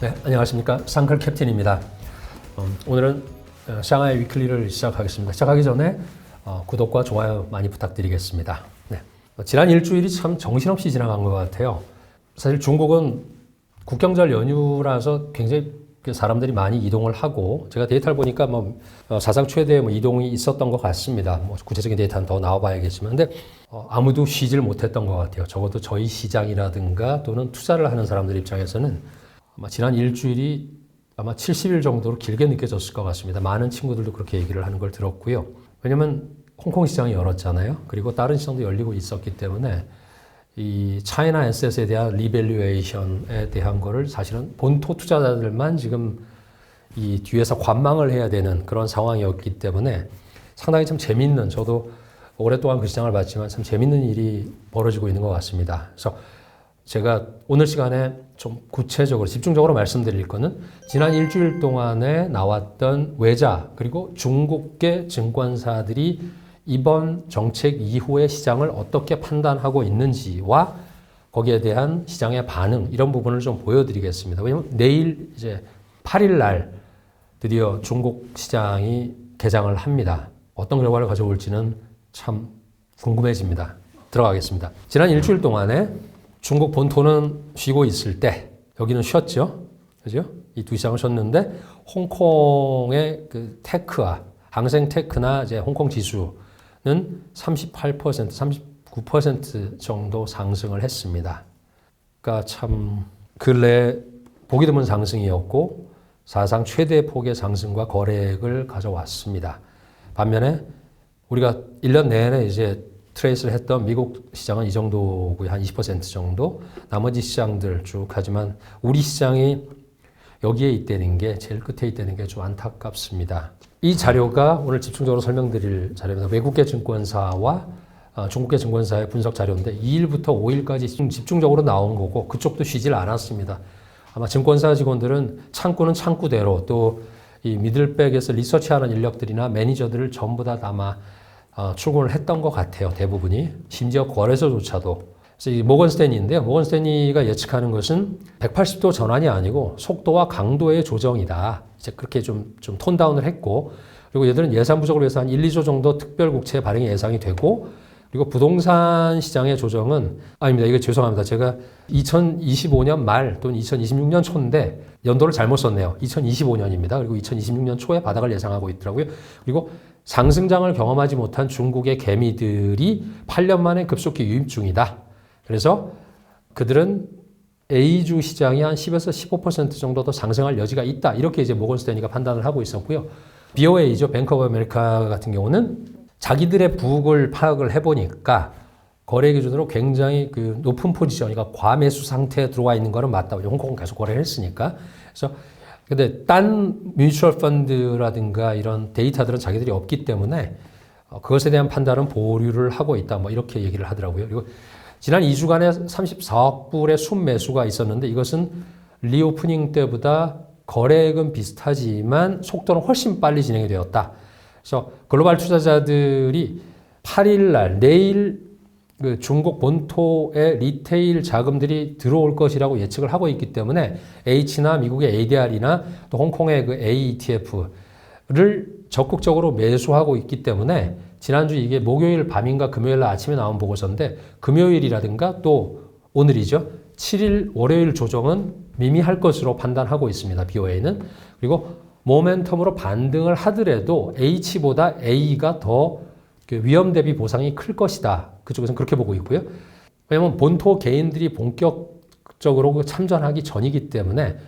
네, 안녕하십니까. 상클 캡틴입니다. 음, 오늘은 어, 샹하이 위클리를 시작하겠습니다. 시작하기 전에 어, 구독과 좋아요 많이 부탁드리겠습니다. 네. 어, 지난 일주일이 참 정신없이 지나간 것 같아요. 사실 중국은 국경절 연휴라서 굉장히 그 사람들이 많이 이동을 하고 제가 데이터를 보니까 뭐 어, 사상 최대 뭐 이동이 있었던 것 같습니다. 뭐 구체적인 데이터는 더 나와봐야겠지만, 근데 어, 아무도 쉬질 못했던 것 같아요. 적어도 저희 시장이라든가 또는 투자를 하는 사람들 입장에서는 아마 지난 일주일이 아마 70일 정도로 길게 느껴졌을 것 같습니다. 많은 친구들도 그렇게 얘기를 하는 걸 들었고요. 왜냐면 홍콩 시장이 열었잖아요. 그리고 다른 시장도 열리고 있었기 때문에 이 차이나 에셋에 대한 리밸류에이션에 대한 거를 사실은 본토 투자자들만 지금 이 뒤에서 관망을 해야 되는 그런 상황이었기 때문에 상당히 좀 재밌는 저도 오랫동안 그 시장을 봤지만 참 재밌는 일이 벌어지고 있는 것 같습니다. 그래서 제가 오늘 시간에 좀 구체적으로 집중적으로 말씀드릴 거는 지난 일주일 동안에 나왔던 외자 그리고 중국계 증권사들이 이번 정책 이후의 시장을 어떻게 판단하고 있는지와 거기에 대한 시장의 반응 이런 부분을 좀 보여드리겠습니다. 왜냐하면 내일 이제 8일 날 드디어 중국 시장이 개장을 합니다. 어떤 결과를 가져올지는 참 궁금해집니다. 들어가겠습니다. 지난 일주일 동안에 중국 본토는 쉬고 있을 때 여기는 쉬었죠. 그죠? 이 두 시장을 쉬었는데 홍콩의 그 테크와 항생 테크나 이제 홍콩 지수는 38% 39% 정도 상승을 했습니다. 그러니까 참 근래 보기 드문 상승이었고 사상 최대 폭의 상승과 거래액을 가져왔습니다. 반면에 우리가 1년 내내 이제 트레이스를 했던 미국 시장은 이 정도고요. 한 20% 정도. 나머지 시장들 쭉 하지만 우리 시장이 여기에 있다는 게 제일 끝에 있다는 게 좀 안타깝습니다. 이 자료가 오늘 집중적으로 설명드릴 자료입니다. 외국계 증권사와 어, 중국계 증권사의 분석 자료인데 2일부터 5일까지 집중적으로 나온 거고 그쪽도 쉬질 않았습니다. 아마 증권사 직원들은 창구는 창구대로 또 이 미들백에서 리서치하는 인력들이나 매니저들을 전부 다 아마 어, 출근을 했던 것 같아요. 대부분이. 심지어 거래소조차도. 그래서 이 모건 스탠리인데요. 모건 스탠리가 예측하는 것은 180도 전환이 아니고 속도와 강도의 조정이다. 이제 그렇게 좀, 좀 톤다운을 했고, 그리고 얘들은 예산 부족을 위해서 한 1, 2조 정도 특별 국채 발행이 예상이 되고, 그리고 부동산 시장의 조정은, 아닙니다. 이거 죄송합니다. 제가 2025년 말 또는 2026년 초인데, 연도를 잘못 썼네요. 2025년입니다. 그리고 2026년 초에 바닥을 예상하고 있더라고요. 그리고 상승장을 경험하지 못한 중국의 개미들이 8년 만에 급속히 유입 중이다. 그래서 그들은 A주 시장이 한 10에서 15% 정도 더 상승할 여지가 있다. 이렇게 이제 모건 스탠리가 판단을 하고 있었고요. BOA죠. 뱅크 오브 아메리카 같은 경우는 자기들의 부을 파악을 해보니까 거래 기준으로 굉장히 그 높은 포지션, 그러니까 과매수 상태에 들어와 있는 거는 맞다. 홍콩은 계속 거래를 했으니까. 그래서 근데 딴 뮤추얼 펀드라든가 이런 데이터들은 자기들이 없기 때문에 어, 그것에 대한 판단은 보류를 하고 있다. 뭐 이렇게 얘기를 하더라고요. 그리고 지난 2주간에 34억 불의 순매수가 있었는데 이것은 리오프닝 때보다 거래액은 비슷하지만 속도는 훨씬 빨리 진행이 되었다. 그래서 글로벌 투자자들이 8일 날 내일 그 중국 본토의 리테일 자금들이 들어올 것이라고 예측을 하고 있기 때문에 H나 미국의 ADR이나 또 홍콩의 그 AETF를 적극적으로 매수하고 있기 때문에 지난주 이게 목요일 밤인가 금요일 아침에 나온 보고서인데 금요일이라든가 또 오늘이죠. 7일 월요일 조정은 미미할 것으로 판단하고 있습니다. BOA는. 그리고 모멘텀으로 반등을 하더라도 H보다 A가 더그 위험 대비 보상이 클 것이다. 그쪽에서는 그렇게 보고 있고요. 왜냐하면 본토 개인들이 본격적으로 그 참전하기 전이기 때문에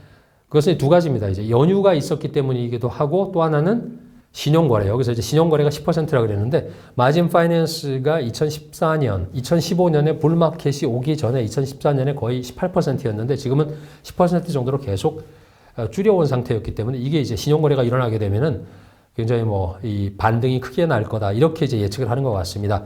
그것은 두 가지입니다. 이제 연휴가 있었기 때문이기도 하고 또 하나는 신용거래. 여기서 이제 신용거래가 10%라 그랬는데 마진 파이낸스가 2014년, 2015년에 불마켓이 오기 전에 2014년에 거의 18%였는데 지금은 10% 정도로 계속 어, 줄여온 상태였기 때문에 이게 이제 신용거래가 일어나게 되면은 굉장히 뭐 이 반등이 크게 날 거다 이렇게 이제 예측을 하는 것 같습니다.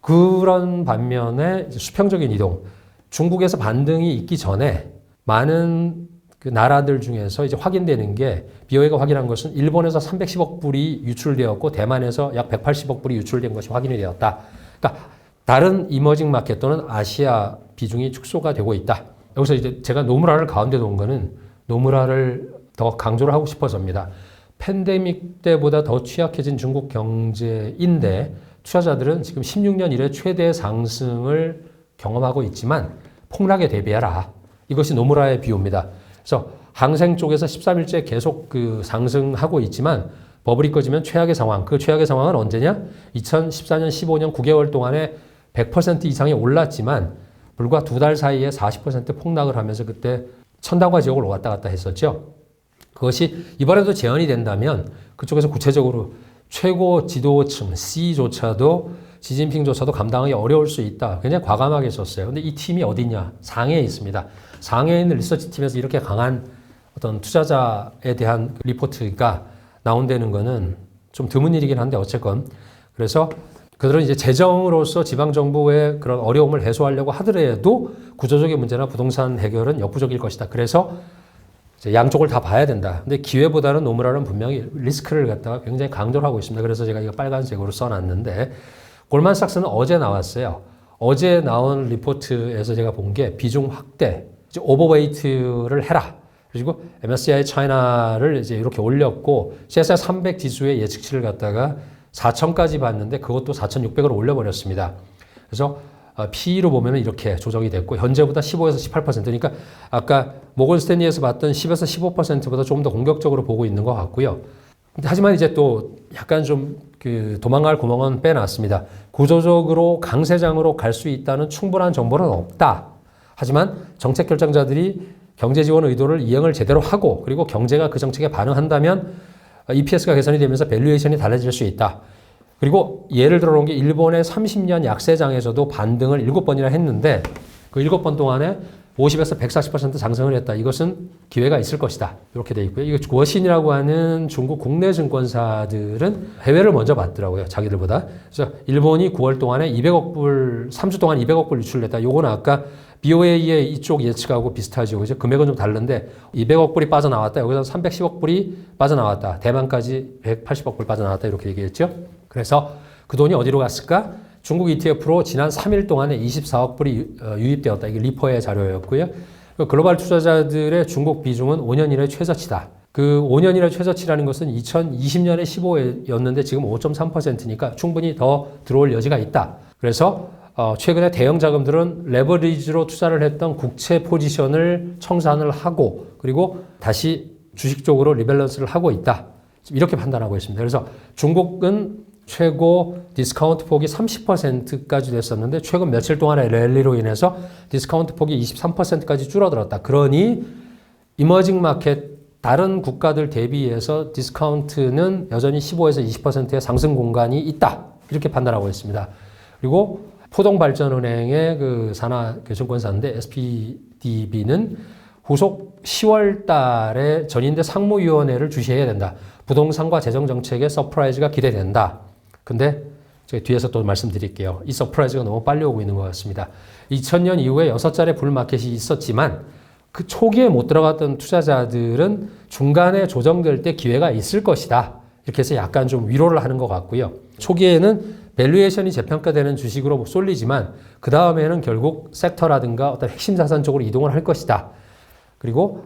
그런 반면에 수평적인 이동, 중국에서 반등이 있기 전에 많은 그 나라들 중에서 이제 확인되는 게 비오에가 확인한 것은 일본에서 310억 불이 유출되었고 대만에서 약 180억 불이 유출된 것이 확인이 되었다. 그러니까 다른 이머징 마켓 또는 아시아 비중이 축소가 되고 있다. 여기서 이제 제가 노무라를 가운데 놓은 거는 노무라를 더 강조를 하고 싶어서입니다. 팬데믹 때보다 더 취약해진 중국 경제인데 투자자들은 지금 16년 이래 최대 상승을 경험하고 있지만 폭락에 대비해라. 이것이 노무라의 비유입니다. 그래서 항생 쪽에서 13일째 계속 그 상승하고 있지만 버블이 꺼지면 최악의 상황. 그 최악의 상황은 언제냐? 2014년, 15년 9개월 동안에 100% 이상이 올랐지만 불과 두 달 사이에 40% 폭락을 하면서 그때 천당과 지옥을 왔다 갔다 했었죠. 그것이 이번에도 재현이 된다면 그쪽에서 구체적으로 최고 지도층 C조차도 시진핑조차도 감당하기 어려울 수 있다. 굉장히 과감하게 썼어요. 근데 이 팀이 어디냐? 상해에 있습니다. 상해에 있는 리서치 팀에서 이렇게 강한 어떤 투자자에 대한 리포트가 나온다는 거는 좀 드문 일이긴 한데 어쨌건 그래서 그들은 이제 재정으로서 지방 정부의 그런 어려움을 해소하려고 하더라도 구조적인 문제나 부동산 해결은 역부족일 것이다. 그래서 양쪽을 다 봐야 된다. 근데 기회보다는 노무라는 분명히 리스크를 갖다가 굉장히 강조를 하고 있습니다. 그래서 제가 이거 빨간색으로 써놨는데 골만삭스는 어제 나왔어요. 어제 나온 리포트에서 제가 본 게 비중 확대, 오버웨이트를 해라. 그리고 MSCI 차이나를 이제 이렇게 올렸고 CSR 300 지수의 예측치를 갖다가 4천까지 봤는데 그것도 4,600으로 올려버렸습니다. 그래서 어, P로 보면 이렇게 조정이 됐고 현재보다 15에서 18% 그러니까 아까 모건 스탠리에서 봤던 10에서 15%보다 조금 더 공격적으로 보고 있는 것 같고요. 하지만 이제 또 약간 좀 그 도망갈 구멍은 빼놨습니다. 구조적으로 강세장으로 갈 수 있다는 충분한 정보는 없다. 하지만 정책 결정자들이 경제 지원 의도를 이행을 제대로 하고 그리고 경제가 그 정책에 반응한다면 EPS가 개선이 되면서 밸류에이션이 달라질 수 있다. 그리고 예를 들어 놓은 게 일본의 30년 약세장에서도 반등을 7번이나 했는데 그 7번 동안에 50에서 140% 상승을 했다. 이것은 기회가 있을 것이다. 이렇게 돼 있고요. 이거 구어신이라고 하는 중국 국내 증권사들은 해외를 먼저 봤더라고요. 자기들보다. 그래서 일본이 9월 동안에 200억 불, 3주 동안 200억 불 유출했다. 요거는 아까 BOA의 이쪽 예측하고 비슷하죠. 그죠? 금액은 좀 다른데 200억 불이 빠져나왔다. 여기서 310억 불이 빠져나왔다. 대만까지 180억 불 빠져나왔다. 이렇게 얘기했죠. 그래서 그 돈이 어디로 갔을까? 중국 ETF로 지난 3일 동안에 24억 불이 어, 유입되었다. 이게 리퍼의 자료였고요. 글로벌 투자자들의 중국 비중은 5년 이래 최저치다. 그 5년 이래 최저치라는 것은 2020년에 15였는데 지금 5.3%니까 충분히 더 들어올 여지가 있다. 그래서 어, 최근에 대형 자금들은 레버리지로 투자를 했던 국채 포지션을 청산을 하고 그리고 다시 주식 쪽으로 리밸런스를 하고 있다. 이렇게 판단하고 있습니다. 그래서 중국은 최고 디스카운트 폭이 30%까지 됐었는데 최근 며칠 동안의 랠리로 인해서 디스카운트 폭이 23%까지 줄어들었다. 그러니 이머징 마켓 다른 국가들 대비해서 디스카운트는 여전히 15에서 20%의 상승 공간이 있다. 이렇게 판단하고 있습니다. 그리고 포동발전은행의 그 산하 증권사인데 SPDB는 후속 10월 달에 전인대 상무위원회를 주시해야 된다. 부동산과 재정정책의 서프라이즈가 기대된다. 근데 제가 뒤에서 또 말씀드릴게요. 이 서프라이즈가 너무 빨리 오고 있는 것 같습니다. 2000년 이후에 여섯 자리 불마켓이 있었지만 그 초기에 못 들어갔던 투자자들은 중간에 조정될 때 기회가 있을 것이다. 이렇게 해서 약간 좀 위로를 하는 것 같고요. 초기에는 밸류에이션이 재평가되는 주식으로 쏠리지만 그 다음에는 결국 섹터라든가 어떤 핵심 자산 쪽으로 이동을 할 것이다. 그리고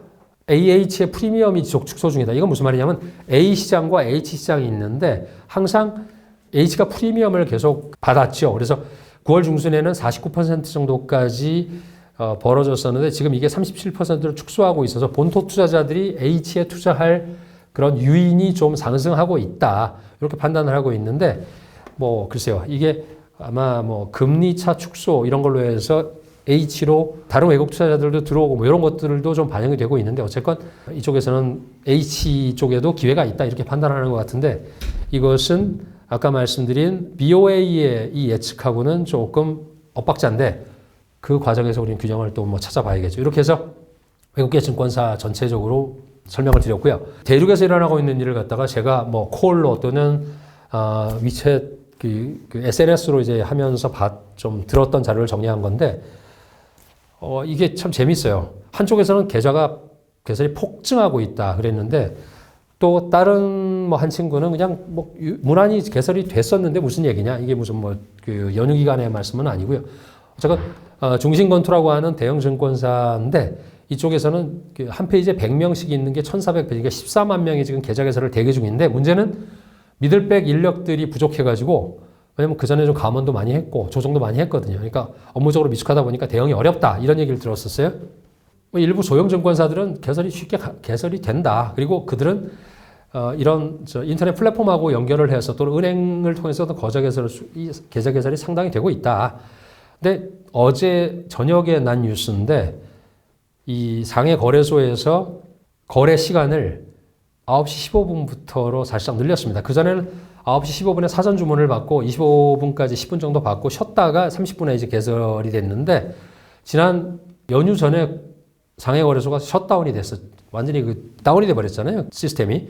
AH의 프리미엄이 지속 축소 중이다. 이건 무슨 말이냐면 A 시장과 H 시장이 있는데 항상 H가 프리미엄을 계속 받았죠. 그래서 9월 중순에는 49% 정도까지 어, 벌어졌었는데 지금 이게 37%로 축소하고 있어서 본토 투자자들이 H에 투자할 그런 유인이 좀 상승하고 있다. 이렇게 판단을 하고 있는데 뭐 글쎄요. 이게 아마 뭐 금리 차 축소 이런 걸로 해서 H로 다른 외국 투자자들도 들어오고 뭐 이런 것들도 좀 반영이 되고 있는데 어쨌건 이쪽에서는 H 쪽에도 기회가 있다 이렇게 판단하는 것 같은데 이것은 아까 말씀드린 BOA의 이 예측하고는 조금 엇박자인데 그 과정에서 우리는 규정을 또 뭐 찾아봐야겠죠. 이렇게 해서 외국계 증권사 전체적으로 설명을 드렸고요. 대륙에서 일어나고 있는 일을 갖다가 제가 뭐 콜로 또는 어, 위챗 그, 그 SNS로 이제 하면서 봐, 좀 들었던 자료를 정리한 건데 어, 이게 참 재밌어요. 한쪽에서는 계좌가 계산이 폭증하고 있다 그랬는데 또 다른 뭐 한 친구는 그냥 뭐 무난히 개설이 됐었는데 무슨 얘기냐 이게 무슨 뭐 그 연휴 기간의 말씀은 아니고요. 어쨌건 어, 중신건투라고 하는 대형 증권사인데 이쪽에서는 그한 페이지에 100명씩 있는 게 1,400페이지가 14만 명이 지금 계좌 개설을 대기 중인데 문제는 미들백 인력들이 부족해가지고 왜냐면 그 전에 좀 감원도 많이 했고 조정도 많이 했거든요. 그러니까 업무적으로 미숙하다 보니까 대응이 어렵다 이런 얘기를 들었었어요. 뭐 일부 소형 증권사들은 개설이 쉽게 가- 개설이 된다. 그리고 그들은 어, 이런 저 인터넷 플랫폼하고 연결을 해서 또는 은행을 통해서도 거저 개설 계좌 개설이 상당히 되고 있다. 근데 어제 저녁에 난 뉴스인데 이 상해 거래소에서 거래 시간을 9시 15분부터로 사실상 늘렸습니다. 그전에는 9시 15분에 사전 주문을 받고 25분까지 10분 정도 받고 쉬었다가 30분에 이제 개설이 됐는데 지난 연휴 전에 상해 거래소가 셧다운이 됐어. 완전히 그 다운이 돼 버렸잖아요. 시스템이.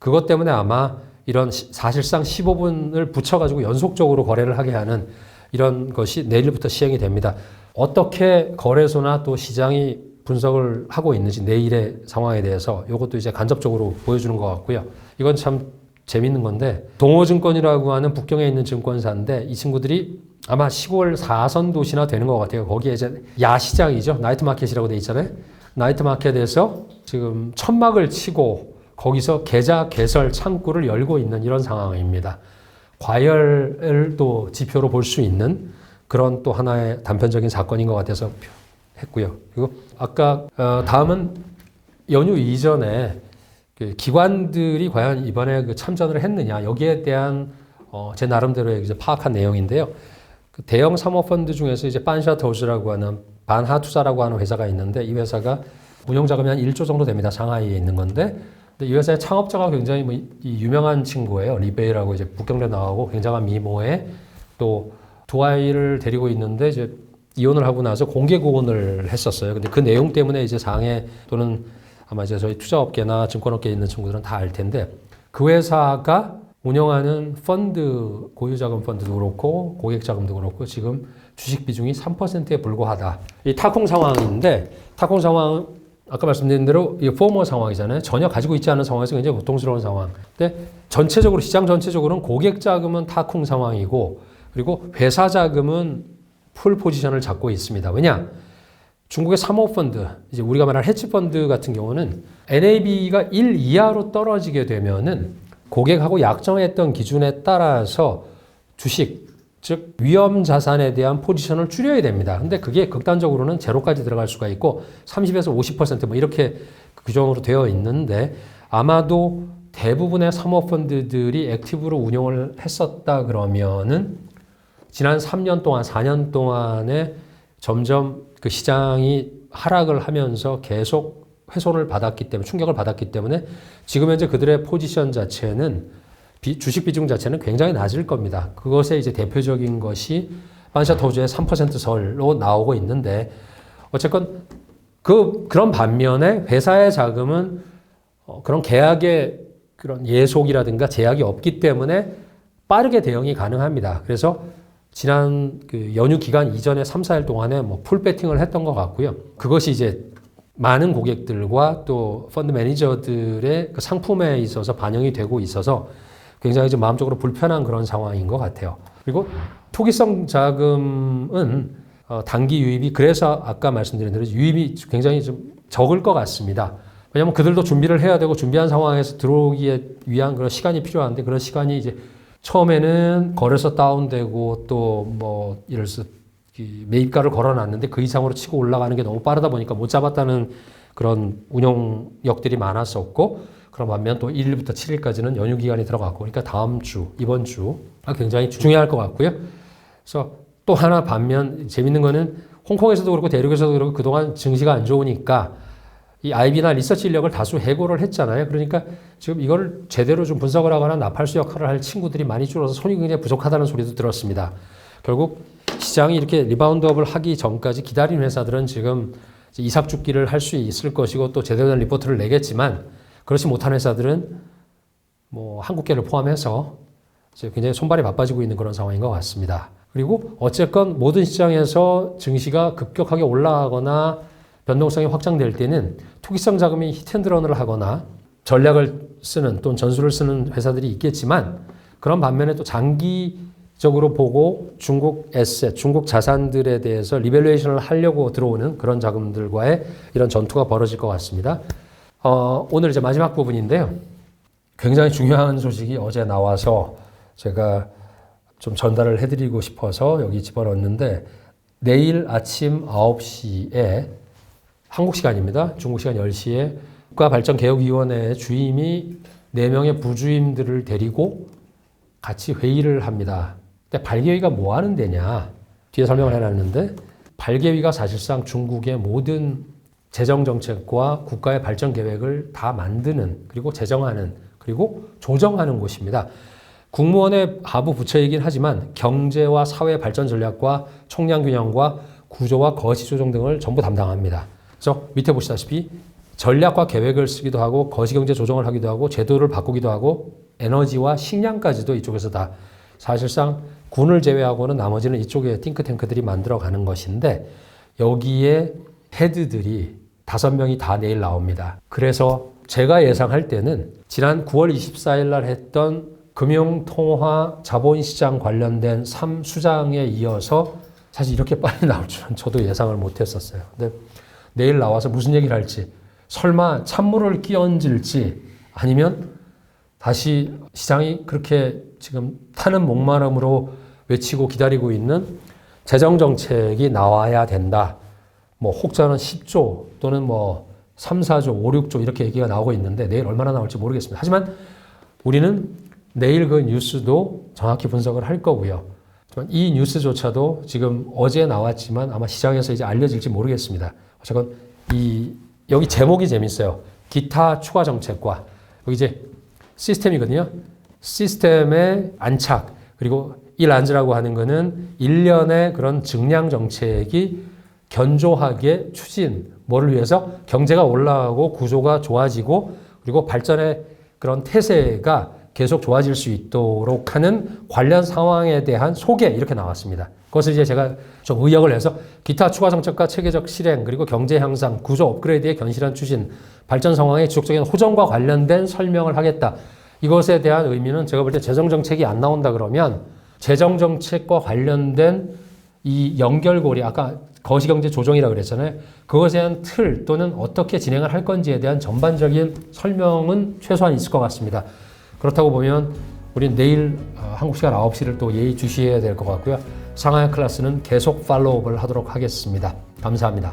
그것 때문에 아마 이런 시- 사실상 15분을 붙여 가지고 연속적으로 거래를 하게 하는 이런 것이 내일부터 시행이 됩니다. 어떻게 거래소나 또 시장이 분석을 하고 있는지 내일의 상황에 대해서 이것도 이제 간접적으로 보여주는 것 같고요. 이건 참 재밌는 건데 동호증권이라고 하는 북경에 있는 증권사인데 이 친구들이 아마 시골 4선 도시나 되는 것 같아요. 거기에 이제 야시장이죠. 나이트 마켓이라고 돼 있잖아요. 나이트 마켓에서 지금 천막을 치고 거기서 계좌 개설 창구를 열고 있는 이런 상황입니다. 과열을 또 지표로 볼 수 있는 그런 또 하나의 단편적인 사건인 것 같아서 했고요. 그리고 아까 어, 다음은 연휴 이전에 그 기관들이 과연 이번에 그 참전을 했느냐 여기에 대한 어, 제 나름대로의 이제 파악한 내용인데요. 그 대형 사모펀드 중에서 이제 반샤토즈라고 하는 반하투자라고 하는 회사가 있는데 이 회사가 운용 자금이 한 1조 정도 됩니다. 상하이에 있는 건데 이 회사의 창업자가 굉장히 뭐 유명한 친구예요. 리베이라고 이제 북경대 나가고 굉장한 미모에 또 두 아이를 데리고 있는데 이제 이혼을 하고 나서 공개 고혼을 했었어요. 근데 그 내용 때문에 이제 상해 또는 아마 이제 저희 투자업계나 증권업계에 있는 친구들은 다 알 텐데 그 회사가 운영하는 펀드 고유자금 펀드도 그렇고 고객자금도 그렇고 지금 주식 비중이 3%에 불과하다. 이 타콩 상황인데 타콩 상황 아까 말씀드린 대로 이 포머 상황이잖아요. 전혀 가지고 있지 않은 상황에서 굉장히 고통스러운 상황. 근데 전체적으로 시장 전체적으로는 고객 자금은 타콩 상황이고 그리고 회사 자금은 풀 포지션을 잡고 있습니다. 왜냐? 중국의 사모펀드, 이제 우리가 말하는 헤지펀드 같은 경우는 NAB가 1 이하로 떨어지게 되면은 고객하고 약정했던 기준에 따라서 주식, 즉 위험 자산에 대한 포지션을 줄여야 됩니다. 근데 그게 극단적으로는 제로까지 들어갈 수가 있고 30에서 50%뭐 이렇게 규정으로 되어 있는데 아마도 대부분의 사모펀드들이 액티브로 운영을 했었다 그러면은 지난 3년 동안, 4년 동안에 점점 그 시장이 하락을 하면서 계속 훼손을 받았기 때문에, 충격을 받았기 때문에 지금 현재 그들의 포지션 자체는 비- 주식 비중 자체는 굉장히 낮을 겁니다. 그것의 이제 대표적인 것이 반샤토주의 3% 설로 나오고 있는데 어쨌건 그 그런 반면에 회사의 자금은 어, 그런 계약의 그런 예속이라든가 제약이 없기 때문에 빠르게 대응이 가능합니다. 그래서 지난 그 연휴 기간 이전에 3, 4일 동안에 뭐 풀 배팅을 했던 것 같고요. 그것이 이제 많은 고객들과 또 펀드 매니저들의 그 상품에 있어서 반영이 되고 있어서 굉장히 좀 마음적으로 불편한 그런 상황인 것 같아요. 그리고 투기성 자금은 어, 단기 유입이 그래서 아까 말씀드린 대로 유입이 굉장히 좀 적을 것 같습니다. 왜냐하면 그들도 준비를 해야 되고 준비한 상황에서 들어오기에 위한 그런 시간이 필요한데 그런 시간이 이제 처음에는 거래소 다운되고 또 뭐 예를 들어서 이 매입가를 걸어놨는데 그 이상으로 치고 올라가는 게 너무 빠르다 보니까 못 잡았다는 그런 운용력들이 많았었고 그런 반면 또 1일부터 7일까지는 연휴 기간이 들어갔고 그러니까 다음 주 이번 주가 굉장히 중요할 것 같고요. 그래서 또 하나 반면 재밌는 거는 홍콩에서도 그렇고 대륙에서도 그렇고 그동안 증시가 안 좋으니까 이 IB나 리서치 인력을 다수 해고를 했잖아요. 그러니까 지금 이걸 제대로 좀 분석을 하거나 나팔수 역할을 할 친구들이 많이 줄어서 손이 굉장히 부족하다는 소리도 들었습니다. 결국 시장이 이렇게 리바운드업을 하기 전까지 기다린 회사들은 지금 이삭 죽기를 할 수 있을 것이고 또 제대로 된 리포트를 내겠지만 그렇지 못한 회사들은 뭐 한국계를 포함해서 굉장히 손발이 바빠지고 있는 그런 상황인 것 같습니다. 그리고 어쨌건 모든 시장에서 증시가 급격하게 올라가거나 변동성이 확장될 때는 투기성 자금이 히트앤드런을 하거나 전략을 쓰는 또는 전술을 쓰는 회사들이 있겠지만 그런 반면에 또 장기 적으로 보고 중국 에셋, 중국 자산들에 대해서 리밸류에이션을 하려고 들어오는 그런 자금들과의 이런 전투가 벌어질 것 같습니다. 어, 오늘 이제 마지막 부분인데요. 굉장히 중요한 소식이 어제 나와서 제가 좀 전달을 해드리고 싶어서 여기 집어넣었는데 내일 아침 9시에 한국 시간입니다. 중국 시간 10시에 국가발전개혁위원회 주임이 4명의 부주임들을 데리고 같이 회의를 합니다. 근데 발개위가 뭐 하는 데냐? 뒤에 설명을 해놨는데 발개위가 사실상 중국의 모든 재정 정책과 국가의 발전 계획을 다 만드는 그리고 제정하는 그리고 조정하는 곳입니다. 국무원의 하부 부처이긴 하지만 경제와 사회 발전 전략과 총량 균형과 구조와 거시 조정 등을 전부 담당합니다. 그래서 밑에 보시다시피 전략과 계획을 쓰기도 하고 거시 경제 조정을 하기도 하고 제도를 바꾸기도 하고 에너지와 식량까지도 이쪽에서 다 사실상 군을 제외하고는 나머지는 이쪽에 띵크탱크들이 만들어 가는 것인데 여기에 헤드들이 다섯 명이 다 내일 나옵니다. 그래서 제가 예상할 때는 지난 9월 24일 날 했던 금융통화 자본시장 관련된 3수장에 이어서 사실 이렇게 빨리 나올 줄은 저도 예상을 못 했었어요. 근데 내일 나와서 무슨 얘기를 할지 설마 찬물을 끼얹을지 아니면 다시 시장이 그렇게 지금 타는 목마름으로 외치고 기다리고 있는 재정 정책이 나와야 된다. 뭐 혹자는 10조 또는 뭐 3, 4조, 5, 6조 이렇게 얘기가 나오고 있는데 내일 얼마나 나올지 모르겠습니다. 하지만 우리는 내일 그 뉴스도 정확히 분석을 할 거고요. 이 뉴스조차도 지금 어제 나왔지만 아마 시장에서 이제 알려질지 모르겠습니다. 어쨌건 이 여기 제목이 재밌어요. 기타 추가 정책과 여기 이제 시스템이거든요. 시스템의 안착 그리고 이 란즈라고 하는 거는 일련의 그런 증량 정책이 견조하게 추진 뭐를 위해서 경제가 올라가고 구조가 좋아지고 그리고 발전의 그런 태세가 계속 좋아질 수 있도록 하는 관련 상황에 대한 소개 이렇게 나왔습니다. 그것을 이제 제가 좀 의역을 해서 기타 추가 정책과 체계적 실행 그리고 경제 향상, 구조 업그레이드의 견실한 추진, 발전 상황의 지속적인 호전과 관련된 설명을 하겠다. 이것에 대한 의미는 제가 볼 때 재정 정책이 안 나온다 그러면 재정 정책과 관련된 이 연결고리 아까 거시경제 조정이라고 그랬잖아요. 그것에 대한 틀 또는 어떻게 진행을 할 건지에 대한 전반적인 설명은 최소한 있을 것 같습니다. 그렇다고 보면 우리 내일 어, 한국 시간 9시를 또 예의 주시해야 될 것 같고요. 상하이 클래스는 계속 팔로우업을 하도록 하겠습니다. 감사합니다.